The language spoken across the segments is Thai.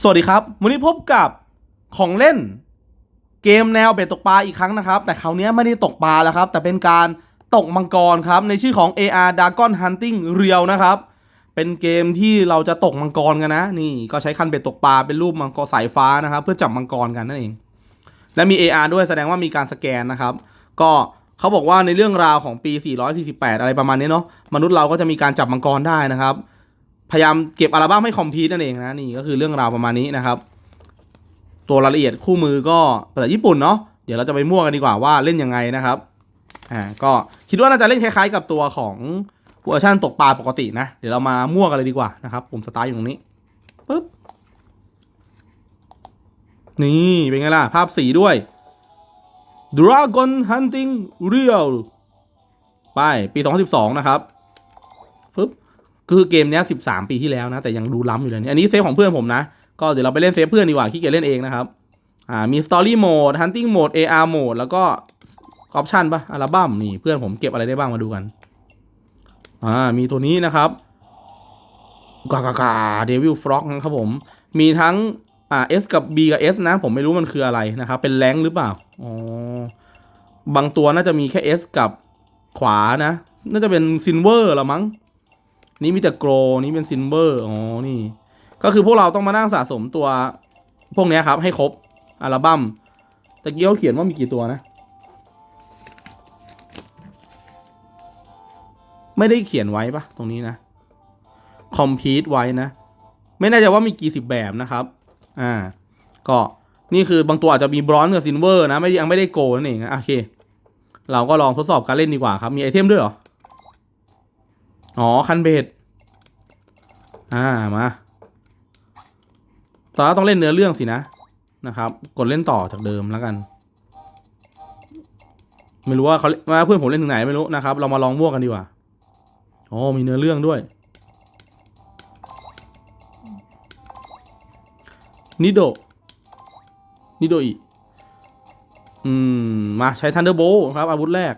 สวัสดีครับ วันนี้พบกับของเล่น เกมแนวเบ็ดตกปลาอีกครั้งนะครับ แต่คราวนี้ไม่ได้ตกปลาแล้วครับ แต่เป็นการตกมังกรครับ ในชื่อของ AR Dragon Hunting Real นะครับ เป็นเกมที่เราจะตกมังกรกันนะ นี่ก็ใช้คันเบ็ดตกปลาเป็นรูปมังกรสายฟ้านะครับ เพื่อจับมังกรกันนั่นเอง และมี AR ด้วยแสดงว่ามีการสแกนนะครับ ก็เขาบอกว่าในเรื่องราวของปี 448 อะไรประมาณนี้เนาะมนุษย์เราก็จะมีการจับมังกรได้นะครับ พยายามเก็บอัลบั้มให้คอมพลีทนั่นเองนะนี่ก็คือเรื่องราวประมาณนี้นะครับ ตัวรายละเอียดคู่มือก็ภาษาญี่ปุ่นเนาะเดี๋ยวเราจะไปมั่วกันดีกว่าว่าเล่นยังไงนะครับอ่าก็คิดว่าน่าจะเล่นคล้ายๆ กับตัวของเวอร์ชันตกปลาปกตินะ เดี๋ยวเรามามั่วกันเลยดีกว่านะครับผมสตาร์ทอยู่ตรงนี้ปึ๊บนี่เป็นไงล่ะ ภาพสีด้วย Dragon Hunting Real ไป ปี 2012 นะครับ คือเกมนี้ย13ปีที่แล้วนะ แต่ยังดูล้ำอยู่เลยนี่อันนี้เซฟของเพื่อนผมนะ ก็เดี๋ยวเราไปเล่นเซฟเพื่อนดีกว่าขี้เกียจเล่นเองนะครับอ่ามี Story Mode Hunting Mode AR Mode แล้วก็ออปชันปะอัลบั้มนี่เพื่อนผมเก็บอะไรได้บ้างมาดูกัน อ่า มีตัวนี้นะครับกากากาเดวิลฟล็อกนะครับผม มีทั้งอ่า S กับ B กับ S นะ ผมไม่รู้มันคืออะไรนะครับ เป็นแรงหรือเปล่า อ๋อบางตัวน่าจะมีแค่ S กับขวานะ น่าจะเป็นซินเวอร์ละมั้ง นี่มีแต่โกลนี่เป็นซินเวอร์อ๋อนี่ ก็คือพวกเราต้องมานั่งสะสมตัว พวกนี้ครับ ให้ครบอัลบั้มตะกี้เขาเขียนว่ามีกี่ตัวนะ ไม่ได้เขียนไว้ปะตรงนี้นะคอมพิวไว้นะ ไม่แน่ใจว่ามีกี่สิบแบบนะครับ อ่า ก็นี่คือบางตัวอาจจะมีบรอนซ์กับซินเวอร์นะ ไม่ยังไม่ได้โกลนั่นเองนะโอเค เราก็ลองทดสอบการเล่นดีกว่าครับ มีไอเทมด้วยเหรอ อ๋อ คันเบดอ่า มาตอต้องเล่นเนื้อเรื่องสินะ นะครับ กดเล่นต่อจากเดิมแล้วกัน ไม่รู้ว่าเขาว่าเพื่อนผมเล่นถึงไหนไม่รู้นะครับ เรามาลองมั่วกันดีกว่าอ๋อมีเนื้อเรื่องด้วยนิโดนิโดอีอืม มาใช้ Thunderbolt ครับ อาวุธแรก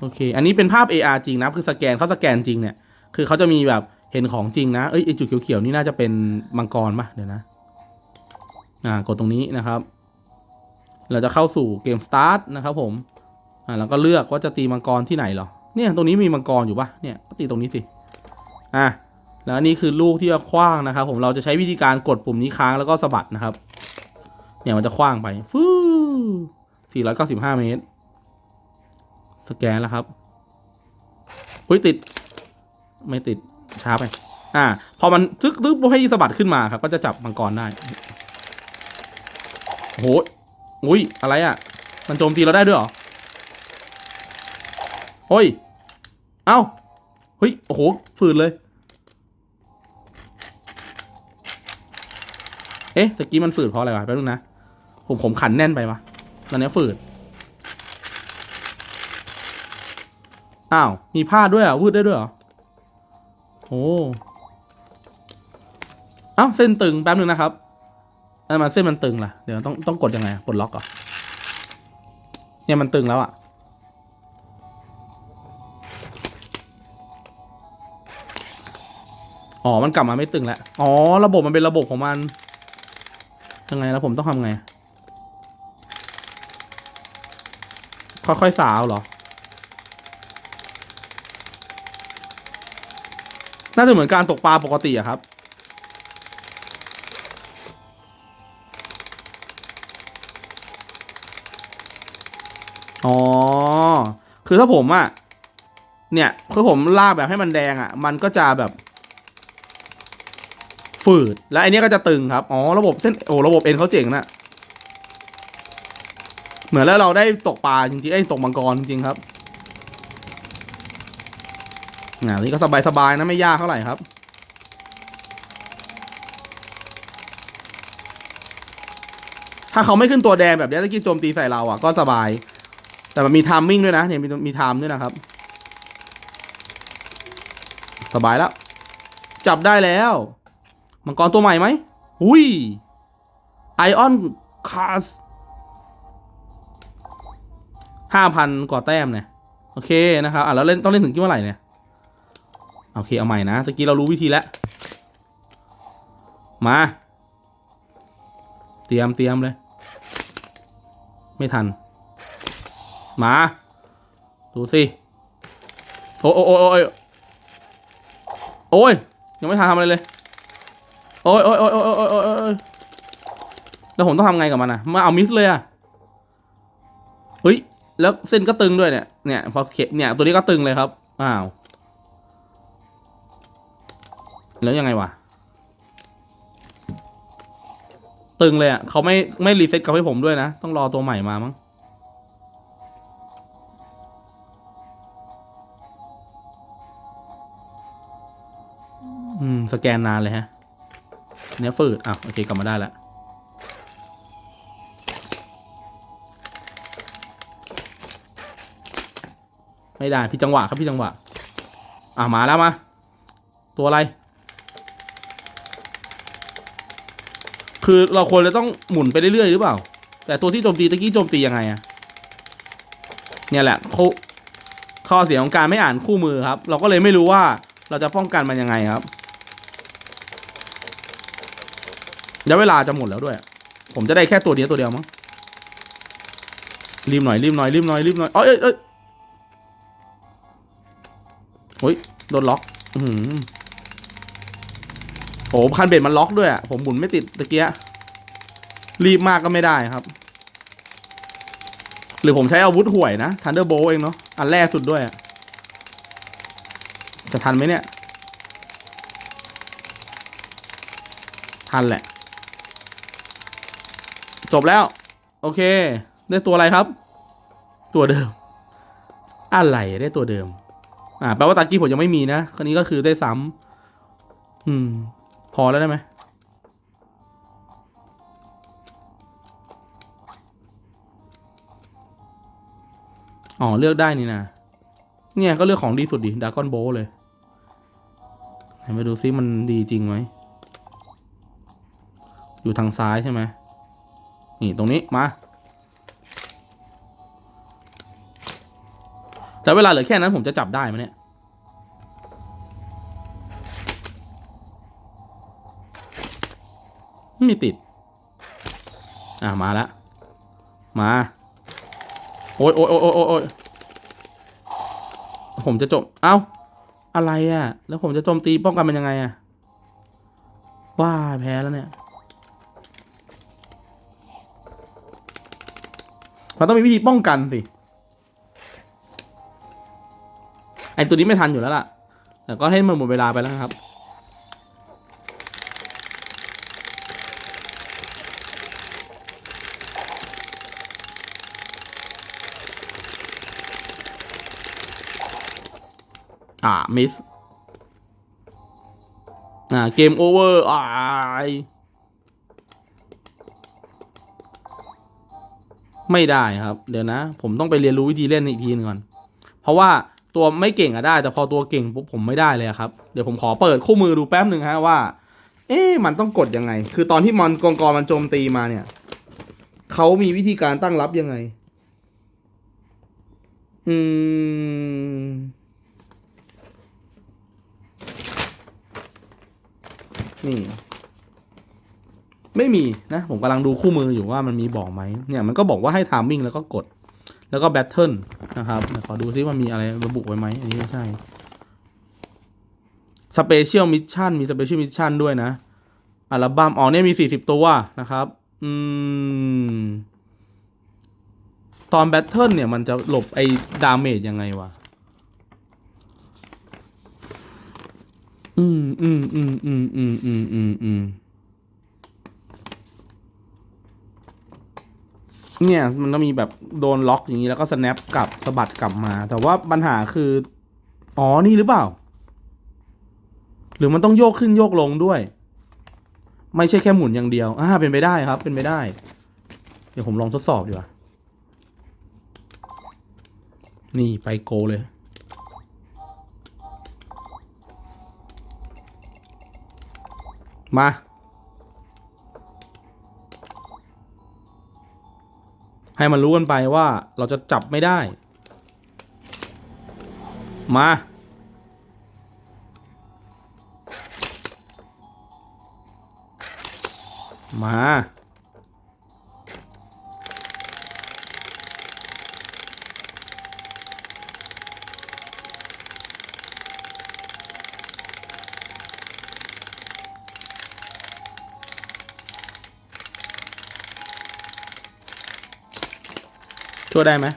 โอเค อันนี้เป็นภาพ AR จริงนะ คือสแกนเขาสแกนจริงเนี่ย คือเขาจะมีแบบเห็นของจริงนะ เอ้ยไอจุดเขียวๆนี่น่าจะเป็นมังกรปะเดี๋ยวนะ อ่ากดตรงนี้นะครับ เราจะเข้าสู่เกมสตาร์ทนะครับผม อ่าแล้วก็เลือกว่าจะตีมังกรที่ไหนหรอ เนี่ยตรงนี้มีมังกรอยู่ปะเนี่ยก็ตีตรงนี้สิ อะแล้วนนี้คือลูกที่จะคว้างนะครับ ผม เราจะใช้วิธีการกดปุ่มนี้ค้างแล้วก็สะบัดนะครับ เนี่ยมันจะคว้างไป ฟู้495 เมตร สแกนแล้วครับเฮ้ยติด ไม่ติดช้าไป อ่า พอมันซึกซึกให้สะบัดขึ้นมาครับ ก็จะจับมังกรได้โหอุ้ยอะไรอะ มันโจมตีเราได้ด้วยเหรอเฮ้ย เอ้าเฮ้ยโอ้โหฝืดเลย เอ๊ะตะกี้มันฝืดเพราะอะไรวะแป๊บนึงนะ ผมผมขันแน่นไปวะตอนนี้ฝืด อ้าว มีผ้าด้วยอะวืดได้ด้วยเหรอโอ้เอ้าเส้นตึงแป๊บหนึ่งนะครับทำไมเส้นมันตึงล่ะ เดี๋ยวต้องต้องกดยังไงปลดล็อกเหรอเนี่ยมันตึงแล้วอะ อ๋อ มันกลับมาไม่ตึงแล้ว อ๋อ ระบบมันเป็นระบบของมัน ยังไงแล้วผมต้องทำไง ค่อยๆสาวเหรอ น่าจะเหมือนการตกปลาปกติอะครับ อ๋อ คือถ้าผมอะเนี่ยคือผมลากแบบให้มันแดงอะมันก็จะแบบ ฝืด แล้วไอันนี้ก็จะตึงครับ อ๋อ ระบบเส้น โอ้ ระบบเอ็นเขาเจ๋งนะ เหมือนแล้วเราได้ตกปลาจริงๆไอ้ยตกมังกรจริงๆครับ อ่านี่ก็สบายๆนะไม่ยากเท่าไหร่ครับถ้าเขาไม่ขึ้นตัวแดงแบบนี้ตะกี้โจมตีใส่เราอะก็สบาย แต่มันมีทามมิ่งด้วยนะเนี่ยมีมีไทม์ด้วยนะครับ สบายแล้ว จับได้แล้ว มังกรตัวใหม่ไหมอุ้ยไอออนคาสห้าพันกว่าแต้มเนี่ย โอเคนะครับ อะแล้วเล่นต้องเล่นถึงกี่เมื่อไหร่เนี่ย โอเคเอาใหม่นะตะกี้เรารู้วิธีแล้ว มา เตรียมเตรียมเลย ไม่ทัน มา ดูสิ โอ้โอ้โอ้โอ้ยโอ้ยยังไม่ทันทำอะไรเลย โอ้ยโอ้ยโอ้ยโอ้ยโอ้ยโอ้ยโอ้ยแล้วผมต้องทำไงกับมันอะ มาเอามิสเลยอะเฮ้ย แล้วเส้นก็ตึงด้วยเนี่ย เนี่ยพอเข็มเนี่ย ตัวนี้ก็ตึงเลยครับ อ้าว แล้วยังไงวะ ตึงเลยอะเขาไม่ไม่รีเซ็ตกลับให้ผมด้วยนะ ต้องรอตัวใหม่มามั้งอืม สแกนนานเลยฮะ เนี่ยฝืดอะโอเค กลับมาได้แล้วไม่ได้พี่จังหวะครับพี่จังหวะ อะมาแล้วมา ตัวอะไร คือเราควรจะต้องหมุนไปเรื่อยๆหรือเปล่า แต่ตัวที่โจมตีตะกี้โจมตียังไงอะเนี่ยแหละข้อข้อเสียของการไม่อ่านคู่มือครับ เราก็เลยไม่รู้ว่าเราจะป้องกันมันยังไงครับแล้วเวลาจะหมดแล้วด้วย ผมจะได้แค่ตัวเดียวตัวเดียวมั้งรีบหน่อยรีบหน่อยรีบหน่อยรีบหน่อยเอ้ยเอ้ยเอ้ยโอ้ยโดนล็อก อือหือ โอ้คันเบ็ดมันล็อกด้วยอะผมหมุนไม่ติดตะเกียรีบมากก็ไม่ได้ครับ หรือผมใช้อาวุธห่วยนะทันเดอร์โบเองเนาะอันแรกสุดด้วยจะทันไหมเนี่ย ทันแหละ จบแล้ว โอเค ได้ตัวอะไรครับ ตัวเดิม อะไรได้ตัวเดิม อ่าแปลว่าตะกี้ผมยังไม่มีนะ คราวนี้ก็คือได้ซ้ำอืม พอแล้วได้ไหมอ๋อ เลือกได้นี่นะ เนี่ยก็เลือกของดีสุดดิดากอนโบเลยไหนมาดูซิมันดีจริงไหม อยู่ทางซ้ายใช่ไหม นี่ตรงนี้มา แต่เวลาเหลือแค่นั้นผมจะจับได้ไหมเนี่ย ไม่ติด อะมาแล้วมา โอ้ยโอ้ยโอ้ยโอ้ยโอ้ยผมจะจบเอ้า อะไรอะ แล้วผมจะโจมตีป้องกันมันยังไงอะว้าแพ้แล้วเนี่ย มันต้องมีวิธีป้องกันสิ ไอตัวนี้ไม่ทันอยู่แล้วล่ะ แต่ก็ให้มันหมดเวลาไปแล้วครับ อ่ามิสอ่าเกมโอเวอร์อ่าไม่ได้ครับ เดี๋ยวนะ ผมต้องไปเรียนรู้วิธีเล่นอีกทีหนึงก่อน เพราะว่าตัวไม่เก่งอะได้ แต่พอตัวเก่งปุ๊บผมไม่ได้เลยครับ เดี๋ยวผมขอเปิดคู่มือดูแป๊บหนึ่งฮะว่า เอ๊ะมันต้องกดยังไง คือตอนที่มันกองกรมันโจมตีมาเนี่ยเขามีวิธีการตั้งรับยังไง อืม นี่ ไม่มีนะ ผมกำลังดูคู่มืออยู่ว่ามันมีบอกไหมเนี่ยมันก็บอกว่าให้ทามมิ่งแล้วก็กด แล้วก็แบทเทิลนะครับขอดูซิว่ามีอะไรระบุไว้ไหมอันนี้ไม่ใช่สเปเชียลมิชชั่นมีสเปเชียลมิชชั่นด้วยนะ อัลบั้มอ๋อเนี่ยมีสี่สิบตัวนะครับ อืม ตอนแบทเทิลเนี่ยมันจะหลบไอ้ดาเมจยังไงวะ อืมอืมอืมอืมอืมอืมอืมอืมเนี่ยมันต้องมีแบบโดนล็อกอย่างนี้แล้วก็ snap กลับสะบัดกลับมา แต่ว่าปัญหาคือ อ๋อนี่หรือเปล่า หรือมันต้องโยกขึ้นโยกลงด้วย ไม่ใช่แค่หมุนอย่างเดียวอ่าเป็นไปได้ครับ เป็นไปได้ เดี๋ยวผมลองทดสอบดีกว่า นี่ไปโกเลย มา ให้มันรู้กันไปว่าเราจะจับไม่ได้ มา มา ช่วยได้ไหม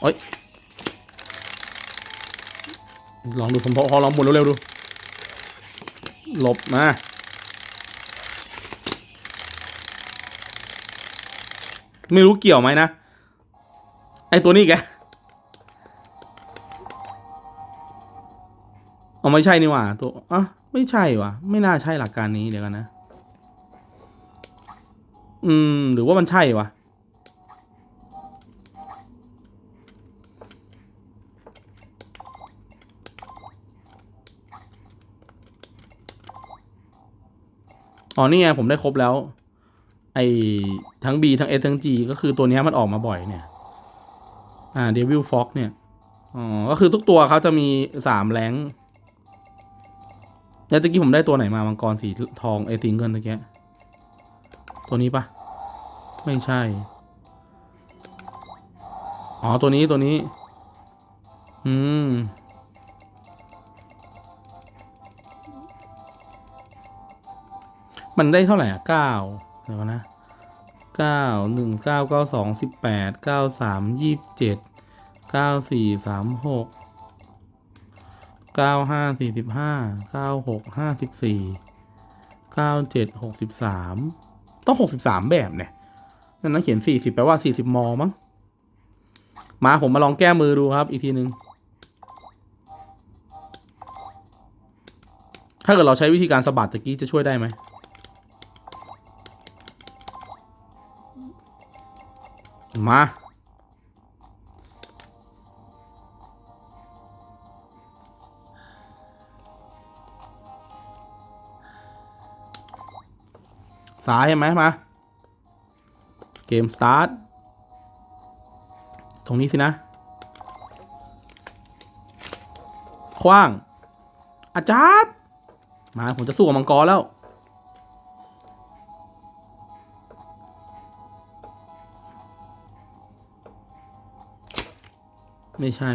โอ้ยลองดูผมพอพอลองหมุนเร็วๆดู หลบมาไม่รู้เกี่ยวไหมนะ ไอตัวนี้แกเอาไม่ใช่นี่หว่าตัวอะไม่ใช่ว่ะ ไม่น่าใช่หลักการนี้เดี๋ยวกันนะ อืม หรือว่ามันใช่วะ อ๋อ นี่ไง ผมได้ครบแล้ว ไอ้ทั้ง B ทั้ง S ทั้ง G ก็คือตัวนี้มันออกมาบ่อยเนี่ย อ่า Devil Fox เนี่ย อ๋อ ก็คือทุกตัวเขาจะมีสามแรงแล้วตะกี้ผมได้ตัวไหนมามังกรสีทองไอติงเงินตะกี้ตัวนี้ปะ ไม่ใช่ อ๋อ ตัวนี้ตัวนี้ อืม มันได้เท่าไหร่อะเก้าเดี๋ยวก่อนนะเก้าหนึ่งเก้าเก้าสองสิบแปดเก้าสามยี่สิบเจ็ดเก้าสี่สามหกเก้าห้าสี่สิบห้าเก้าหกห้าสิบสี่เก้าเจ็ดหกสิบสามต้องหกสิบสามแบบเนี่ย นั่นนันเขียนสี่สิบแปลว่าสี่สิบมอมั้ง มาผมมาลองแก้มือดูครับ อีกทีหนึ่งถ้าเกิดเราใช้วิธีการสะบัดตะกี้จะช่วยได้ไหม มา สายเห็นไหมมา เกมสตาร์ทตรงนี้สินะ คว้าง อาจารย์ มา ผมจะสู้กับมังกรแล้ว ไม่ใช่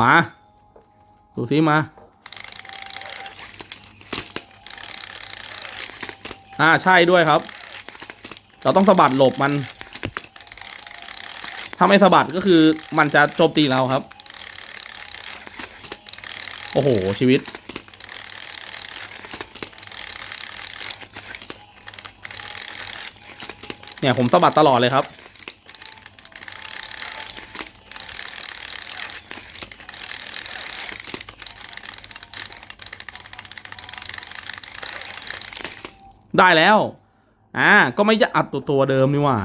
มา ดูซิมา อ่าใช่ด้วยครับ เราต้องสะบัดหลบมัน ถ้าไม่สะบัดก็คือมันจะโจมตีเราครับ โอ้โห ชีวิต เนี่ยผมสะบัดตลอดเลยครับ ได้แล้ว อ่า ก็ไม่จะอัดตัวตัวเดิมนี่ว่า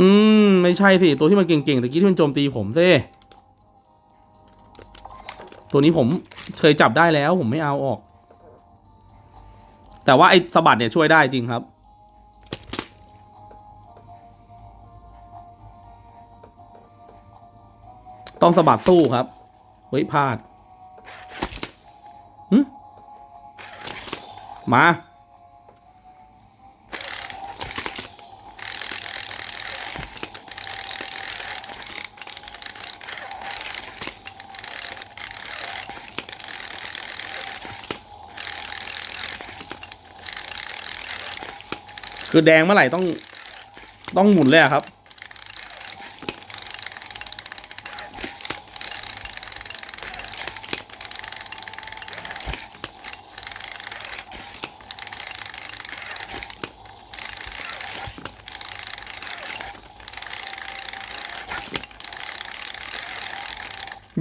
อืม ไม่ใช่สิ ตัวที่มันเก่งๆตะกี้ที่มันโจมตีผมซิตัวนี้ผมเคยจับได้แล้วผมไม่เอาออก แต่ว่าไอ้สะบัดเนี่ยช่วยได้จริงครับ ต้องสะบัดสู้ครับ เฮ้ยพลาดมา คือแดงเมื่อไหร่ต้องต้องหมุนเลยอะครับ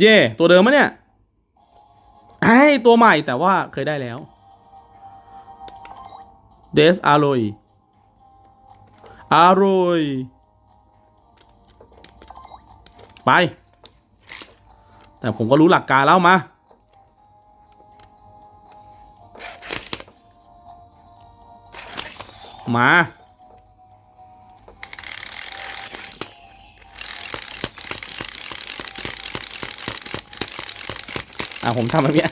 เย่ตัวเดิมมะเนี่ยไอ้ตัวใหม่แต่ว่าเคยได้แล้วเดสอารอย อร่อย ไป แต่ผมก็รู้หลักการแล้วมามา อะ ผมทำแบบเนี้ย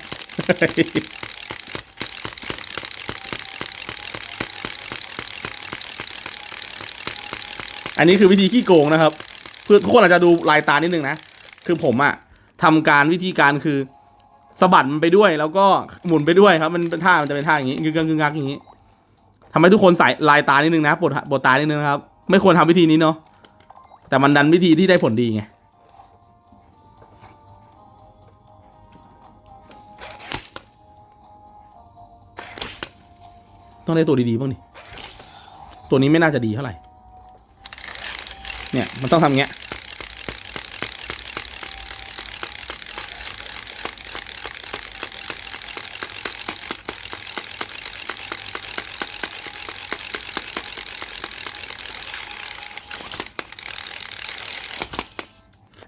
อันนี้คือวิธีขี้โกงนะครับเพื่อทุกคนอาจจะดูลายตานิดนึงนะ คือผมอะทำการวิธีการคือสะบัดมันไปด้วย แล้วก็หมุนไปด้วยครับ มันเป็นท่ามันจะเป็นท่าอย่างนี้งึกงักงึกงักอย่างนี้ทำให้ทุกคนใส่ลายตานิดนึงนะปวดปวดตานิดนึงนะครับ ไม่ควรทำวิธีนี้เนาะแต่มันดันวิธีที่ได้ผลดีไงต้องได้ตัวดีๆบ้างดิตัวนี้ไม่น่าจะดีเท่าไหร่ เนี่ยมันต้องทำเงี้ย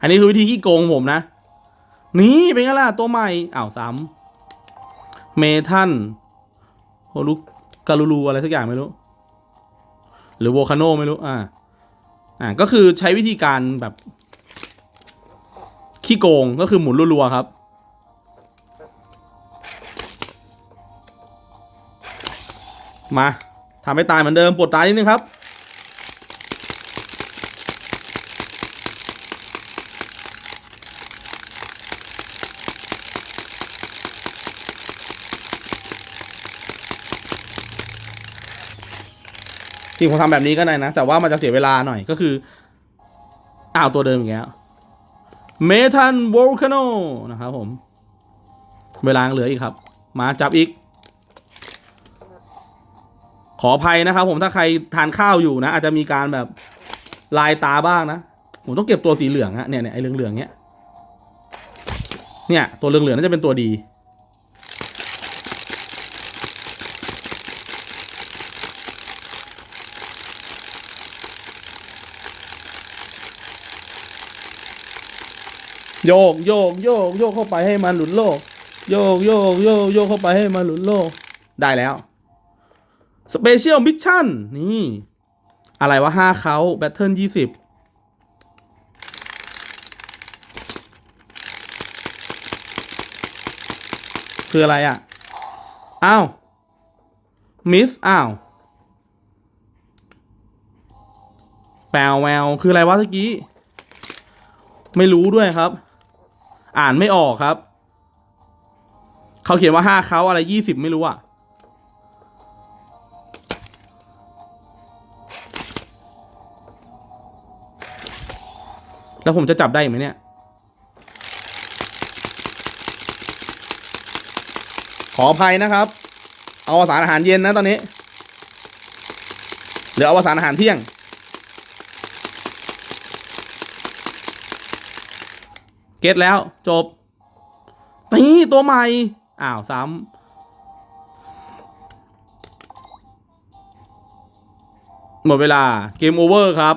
อันนี้คือวิธีขี้โกงผมนะ นี่เป็นไงล่ะ ตัวใหม่อ้าวซ้ำเมทันโฮลุการูรูอะไรสักอย่างไม่รู้ หรือโวคาโนไม่รู้ อ่า อ่าก็คือใช้วิธีการแบบ ขี้โกงก็คือหมุนรัวๆครับมาทำให้ตายเหมือนเดิมปวดตายนิดนึงครับ จริงผมทำแบบนี้ก็ได้นะ แต่ว่ามันจะเสียเวลาหน่อยก็คืออ้าวตัวเดิมอย่างเงี้ยเมทันโวลคาโนนะครับผม เวลาเหลืออีกครับ มาจับอีก ขออภัยนะครับผมถ้าใครทานข้าวอยู่นะ อาจจะมีการแบบลายตาบ้างนะ ผมต้องเก็บตัวสีเหลืองฮะเนี่ยเนี่ยไอ้เหลืองๆเนี้ยเนี่ย ตัวเหลืองๆน่าจะเป็นตัวดี โยกโยกโยกโยกเข้าไปให้มันหลุดโลก โยกโยกโยกโยกเข้าไปให้มันหลุดโลก ได้แล้วสเปเชียลมิชชั่นนี่ อะไรวะห้าเขาแบทเทิลยี่สิบคืออะไรอะ อ้าว มิส อ้าวแปลวแววคืออะไรวะเมื่อกี้ ไม่รู้ด้วยครับ อ่านไม่ออกครับ เขาเขียนว่าห้าเขาอะไรยี่สิบไม่รู้อะแล้วผมจะจับได้ไหมเนี่ย ขออภัยนะครับ เอาสารอาหารเย็นนะตอนนี้ หรือเอาสารอาหารเที่ยง เก็ตแล้วจบนี่ตัวใหม่ อ้าวซ้ำหมดเวลาเกมโอเวอร์ครับ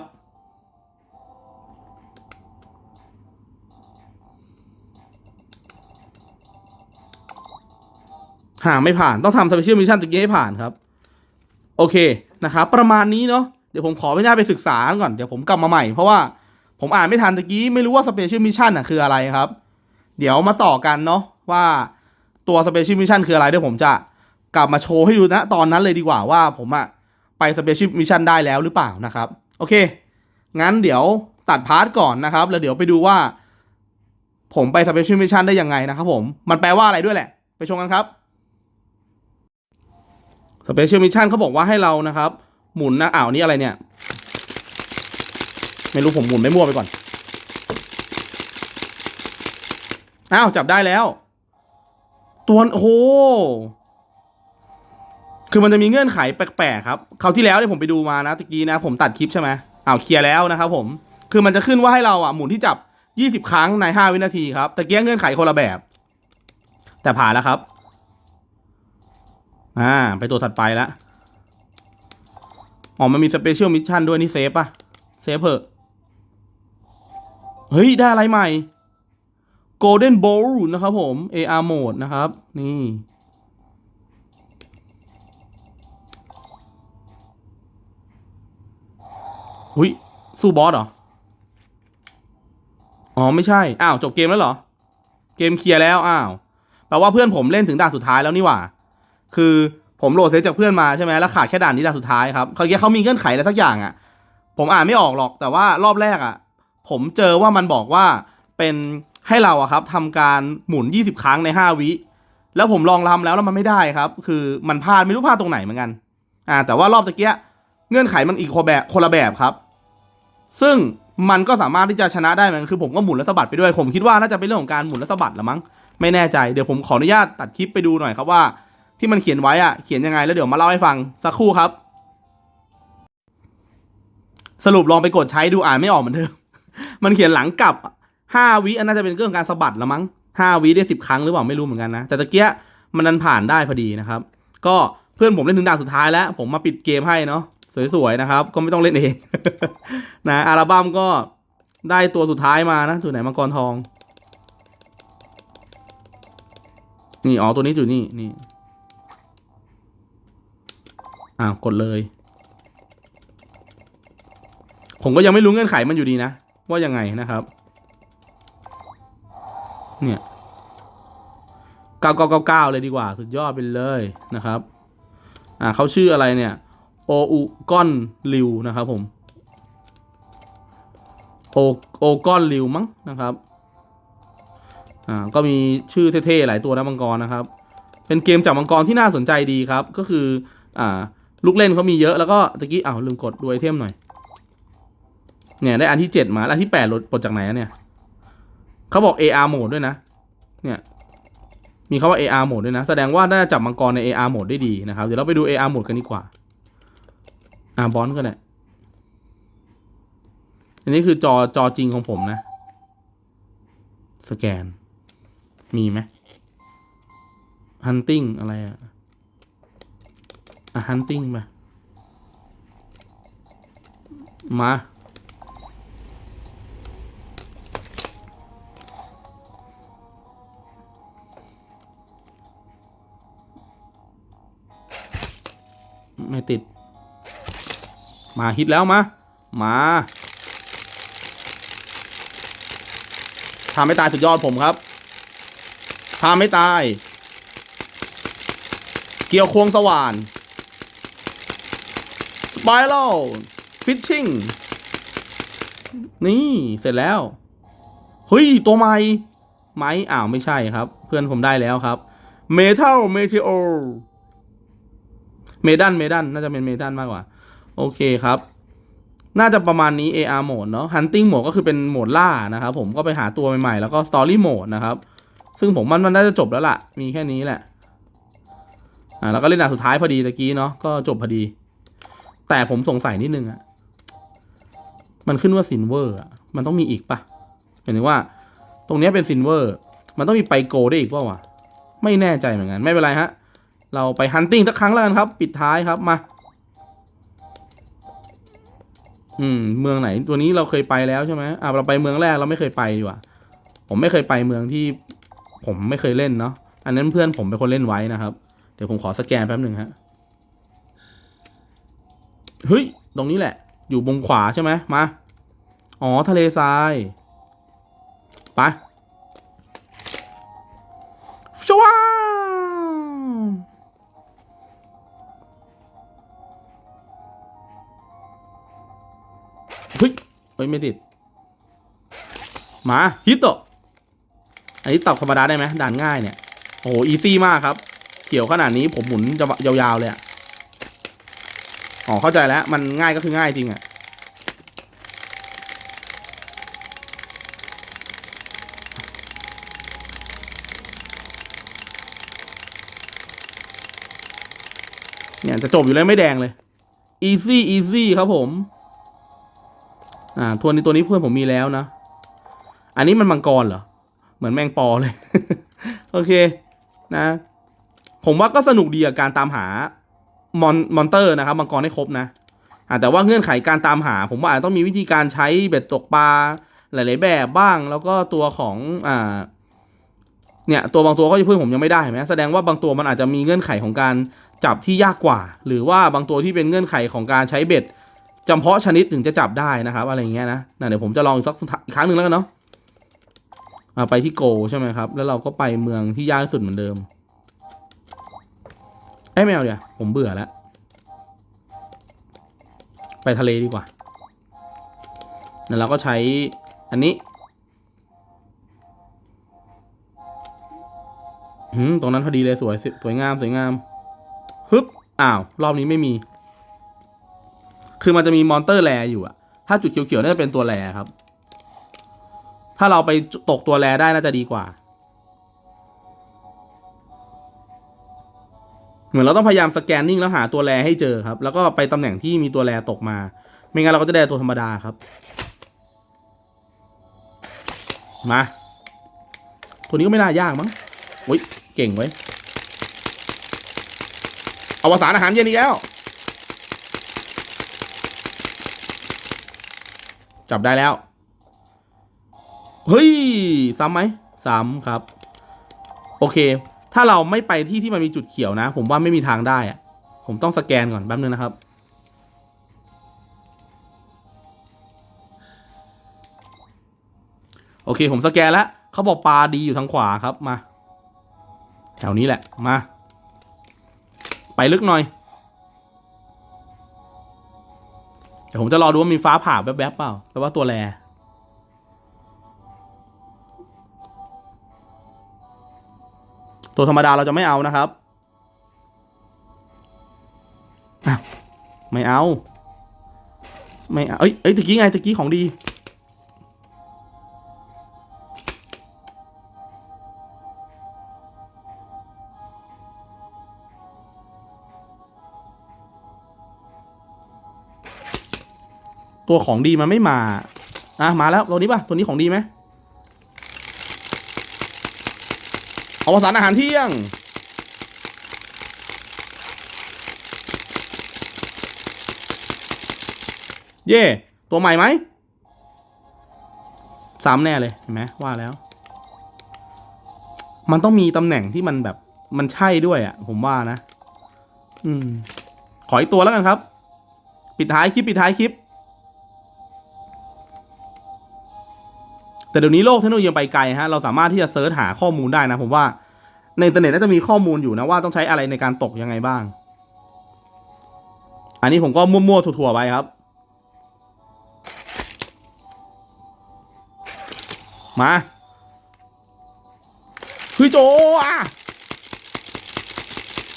หาไม่ผ่านต้องทำสเปเชียลมิชชั่นตะกี้ให้ผ่านครับ โอเคนะครับ ประมาณนี้เนาะเดี๋ยวผมขอไม่น่าไปศึกษาก่อน เดี๋ยวผมกลับมาใหม่เพราะว่า ผมอ่านไม่ทันตะกี้ไม่รู้ว่าสเปเชียลมิชชั่นอะคืออะไรครับ เดี๋ยวมาต่อกันเนาะว่าตัวสเปเชียลมิชชั่นคืออะไรเดี๋ยวผมจะกลับมาโชว์ให้ดูนะตอนนั้นเลยดีกว่าว่าผมอะไปสเปเชียลมิชชั่นได้แล้วหรือเปล่านะครับ โอเค งั้นเดี๋ยวตัดพาร์ทก่อนนะครับ แล้วเดี๋ยวไปดูว่า ผมไปสเปเชียลมิชชั่นได้ยังไงนะครับผม มันแปลว่าอะไรด้วยแหละ ไปชมกันครับสเปเชียลมิชชั่นเขาบอกว่าให้เรานะครับ หมุนนะอ้าวนี่อะไรเนี่ย ไม่รู้ผมหมุนไม่มั่วไปก่อน อ้าว จับได้แล้ว ตัวโอ้โหคือมันจะมีเงื่อนไขแปลกๆครับคราวที่แล้วที่ผมไปดูมานะตะกี้นะ ผมตัดคลิปใช่ไหมอ้าวเคลียร์แล้วนะครับผม คือมันจะขึ้นว่าให้เราอะหมุนที่จับ 20 ครั้งใน 5 วินาทีครับตะกี้เงื่อนไขคนละแบบ แต่ผ่านแล้วครับอ่าไปตัวถัดไปแล้วอ๋อมันมีสเปเชียลมิชชั่นด้วยนี่เซฟป่ะ เซฟเหอะ เฮ้ย ได้อะไรใหม่ Golden Bowl นะครับผม AR Mode นะครับ นี่หุยสู้บอสเหรอ อ๋อ ไม่ใช่ อ้าว จบเกมแล้วเหรอ เกมเคลียร์แล้ว อ้าว แปลว่าเพื่อนผมเล่นถึงด่านสุดท้ายแล้วนี่หว่า คือผมโหลดเซตจากเพื่อนมาใช่ไหมแล้วขาดแค่ด่านนี้ด่านสุดท้ายครับเขาเเขามีเงื่อนไขอะไรสักอย่างอะ ผมอ่านไม่ออกหรอก แต่ว่ารอบแรกอะ ผมเจอว่ามันบอกว่าเป็นให้เราอะครับทำการหมุน 20 ครั้งใน 5 วิ แล้วผมลองทำแล้วแล้วมันไม่ได้ครับ คือมันพลาดไม่รู้พลาดตรงไหนเหมือนกัน อ่า แต่ว่ารอบตะเกียเงื่อนไขมันอีกคนแบบคนละแบบครับ ซึ่งมันก็สามารถที่จะชนะได้เหมือนกันคือผมก็หมุนและสะบัดไปด้วย ผมคิดว่าน่าจะเป็นเรื่องของการหมุนและสะบัดละมั้งไม่แน่ใจเดี๋ยวผมขออนุญาตตัดคลิปไปดูหน่อยครับว่า ที่มันเขียนไว้อะเขียนยังไงแล้วเดี๋ยวมาเล่าให้ฟังสักครู่ครับ สรุปลองไปกดใช้ดูอ่านไม่ออกเหมือนเดิม มันเขียนหลังกลับห้าวิอันน่าจะเป็นเรื่องการสะบัดละมั้งห้าวิได้สิบครั้งหรือเปล่าไม่รู้เหมือนกันนะ แต่ตะเกียมันนันผ่านได้พอดีนะครับ ก็เพื่อนผมเล่นถึงด่านสุดท้ายแล้ว ผมมาปิดเกมให้เนาะสวยๆนะครับ ก็ไม่ต้องเล่นเองนะอัลบั้มก็ได้ตัวสุดท้ายมานะจุดไหนมังกรทอง นี่อ๋อตัวนี้จุดนี่นี่อ้าวกดเลย ผมก็ยังไม่รู้เงื่อนไขมันอยู่ดีนะ ว่ายังไงนะครับ เนี่ยเก้าเก้าเก้าเก้าเลยดีกว่า สุดยอดไปเลยนะครับ อ่าเขาชื่ออะไรเนี่ย โออุกอนริวนะครับผม โอโอกอนริวมั้งนะครับ อ่า ก็มีชื่อเท่ๆหลายตัวนะมังกรนะครับ เป็นเกมจับมังกรที่น่าสนใจดีครับ ก็คือ อ่า ลูกเล่นเขามีเยอะแล้วก็ตะกี้อ้าวลืมกดดูไอเทมหน่อย เนี่ยได้อันที่เจ็ดมาอันที่แปดปลดจากไหนเนี่ยเขาบอก AR โหมดด้วยนะ เนี่ยมีคาว่า AR โหมดด้วยนะ แสดงว่าน่าจับมังกรใน AR โหมดได้ดีนะครับ เดี๋ยวเราไปดู AR โหมดกันดีกว่า อ่าบอลก็ได้ อันนี้คือจอจอจริงของผมนะ สแกน มีไหม hunting อะไรอะอะ hunting มามา ไม่ติด มาฮิตแล้วมา มาทำไม่ตายสุดยอดผมครับทำไม่ตาย เกี่ยวควงสว่านสไปรัลฟิชชิ่งนี่เสร็จแล้ว เฮ้ย ตัวใหม่ไหมอ้าว ไม่ใช่ครับ เพื่อนผมได้แล้วครับเมทัล เมดันเมดันน่าจะเป็นเมดันมากกว่า โอเคครับ น่าจะประมาณนี้ AR โหมดเนาะ Hunting โหมดก็คือเป็นโหมดล่านะครับผมก็ไปหาตัวใหม่ๆ แล้วก็ Story โหมดนะครับ ซึ่งผมมันมันน่าจะจบแล้วล่ะ มีแค่นี้แหละ อ่าแล้วก็เล่นด่านสุดท้ายพอดีตะกี้เนาะ ก็จบพอดี แต่ผมสงสัยนิดนึงอะมันขึ้นว่าซินเวอร์อะมันต้องมีอีกปะหมายถึงว่า ตรงนี้เป็นซินเวอร์ มันต้องมีไปโกได้อีกป่าวะไม่แน่ใจเหมือนกัน ไม่เป็นไรฮะ เราไปฮันติ้งสักครั้งแล้วกันครับ ปิดท้ายครับมา อืม เมืองไหนตัวนี้เราเคยไปแล้วใช่ไหมอ่าเราไปเมืองแรกเราไม่เคยไปดีกว่า ผมไม่เคยไปเมืองที่ ผมไม่เคยเล่นเนาะอันนั้นเพื่อนผมเป็นคนเล่นไว้นะครับ เดี๋ยวผมขอสแกนแป๊บหนึ่งฮะเฮ้ยตรงนี้แหละ อยู่บงขวาใช่ไหมมาอ๋อทะเลทรายไปชวา เฮ้ยไม่ติดมาฮิตโตะอันนี้ตอบธรรมดาได้ไหมด่านง่ายเนี่ยโอ้โหอีซี่มากครับเขียวขนาดนี้ผมหมุนจะยาวๆเลยอะอ๋อเข้าใจแล้ว มันง่ายก็คือง่ายจริงอะเนี่ยจะจบอยู่แล้วไม่แดงเลย easy easy ครับผม อ่าตัวนี้ตัวนี้เพื่อนผมมีแล้วนะ อันนี้มันมังกรเหรอ เหมือนแมงปอเลย โอเคนะ ผมว่าก็สนุกดีกับการตามหามอนมอนเตอร์นะครับมังกรให้ครบนะอ่าแต่ว่าเงื่อนไขการตามหา ผมว่าอาจจะต้องมีวิธีการใช้เบ็ดตกปลาหลาย ๆ แบบบ้าง แล้วก็ตัวของอ่าเนี่ยตัวบางตัวก็เพื่อนผมยังไม่ได้เห็นไหมแสดงว่าบางตัวมันอาจจะมีเงื่อนไขของการจับที่ยากกว่า หรือว่าบางตัวที่เป็นเงื่อนไขของการใช้เบ็ด จำเพาะชนิดถึงจะจับได้นะครับ อะไรเงี้ยนะนะเดี๋ยวผมจะลองอีกสักอีกครั้งหนึ่งแล้วกันเนาะอ่าไปที่โกใช่ไหมครับ แล้วเราก็ไปเมืองที่ยากที่สุดเหมือนเดิมไอ้แมวเดี๋ยวผมเบื่อแล้ว ไปทะเลดีกว่าแล้วเราก็ใช้อันนี้อืมตรงนั้นพอดีเลยสวยสวยงามสวยงามฮึบอ้าว รอบนี้ไม่มี คือมันจะมีมอนเตอร์แรอยู่อะถ้าจุดเขียวๆน่าจะเป็นตัวแรครับ ถ้าเราไปตกตัวแรได้น่าจะดีกว่า เหมือนเราต้องพยายามสแกนนิ่งแล้วหาตัวแรให้เจอครับ แล้วก็ไปตำแหน่งที่มีตัวแรตกมา ไม่งั้นเราก็จะได้ตัวธรรมดาครับ มา ตัวนี้ก็ไม่น่ายากมั้งอุ้ยเก่งไว้ยอวสานอาหารเย็นอีกแล้ว จับได้แล้ว เฮ้ยซ้ำไหมซ้ำครับ โอเค ถ้าเราไม่ไปที่ที่มันมีจุดเขียวนะ ผมว่าไม่มีทางได้อะผมต้องสแกนก่อนแป๊บนึงนะครับ โอเค ผมสแกนแล้วเขาบอกปลาดีอยู่ทางขวาครับมา แถวนี้แหละมา ไปลึกหน่อย เดี๋ยวผมจะรอดูว่ามีฟ้าผ่าแวบๆเปล่าแปลว่าตัวแรตัวธรรมดาเราจะไม่เอานะครับไม่เอา ไม่เอาเอ้ยเอ้ยตะกี้ไงตะกี้ของดี ตัวของดีมันไม่มา อะ มาแล้ว ตัวนี้ป่ะ ตัวนี้ของดีไหมอวสานอาหารเที่ยง เย่ตัวใหม่ไหมซ้ำแน่เลย เห็นไหมว่าแล้ว มันต้องมีตำแหน่งที่มันแบบมันใช่ด้วยอะ่ะ ผมว่านะ อืม ขออีกตัวแล้วกันครับ ปิดท้ายคลิป ปิดท้ายคลิป แต่เดี๋ยวนี้โลกเทคโนโลยีไปไกลฮะเราสามารถที่จะเซิร์ชหาข้อมูลได้นะผมว่าในอินเทอร์เน็ตน่าจะมีข้อมูลอยู่นะว่าต้องใช้อะไรในการตกยังไงบ้าง อันนี้ผมก็มั่วๆถั่วๆไปครับ มาเฮ้ยโจอะ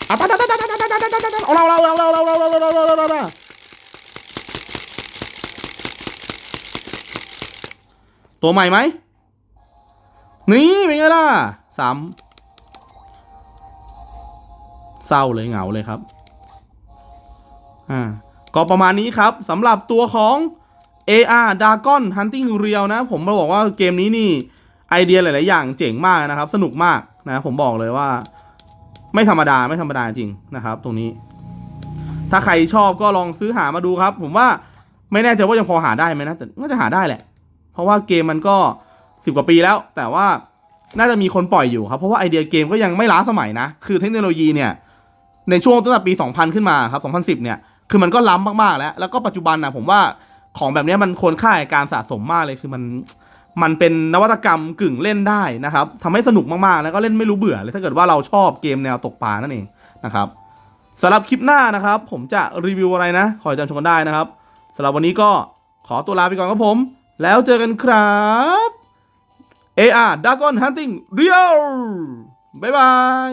อะตาตาตาตาตาตาตาตาตาตาเอาเราเราเราเราเราเราเราเราเราเราเรา ตัวใหม่ไหม นี่ เป็นไงล่ะสามเศร้าเลยเหงาเลยครับ อ่า ก็ประมาณนี้ครับสำหรับตัวของ AR Dragon Hunting Real นะ ผมมาบอกว่าเกมนี้นี่ ไอเดียหลาย ๆ อย่างเจ๋งมากนะครับ สนุกมากนะ ผมบอกเลยว่า ไม่ธรรมดาไม่ธรรมดาจริงนะครับ ตรงนี้ ถ้าใครชอบก็ลองซื้อหามาดูครับ ผมว่าไม่แน่ใจว่ายังพอหาได้ไหมนะแต่น่าจะหาได้แหละ เพราะว่าเกมมันก็สิบกว่าปีแล้ว แต่ว่าน่าจะมีคนปล่อยอยู่ครับ เพราะว่าไอเดียเกมก็ยังไม่ล้าสมัยนะ คือเทคโนโลยีเนี่ย ในช่วงตั้งแต่ปี 2000 ขึ้นมาครับ 2010 เนี่ย คือมันก็ล้ำมากๆแล้ว แล้วก็ปัจจุบันนะผมว่าของแบบนี้มันควรค่าการสะสมมากเลย คือมัน มันเป็นนวัตกรรมกึ่งเล่นได้นะครับทำให้สนุกมากๆ แล้วก็เล่นไม่รู้เบื่อเลย ถ้าเกิดว่าเราชอบเกมแนวตกปลานั่นเองนะครับสำหรับคลิปหน้านะครับ ผมจะรีวิวอะไรนะ ขอจำชมกันได้นะครับสำหรับวันนี้ก็ขอตัวลาไปก่อนครับผม แล้วเจอกันครับ AR Dragon Hunting Real บ๊ายบาย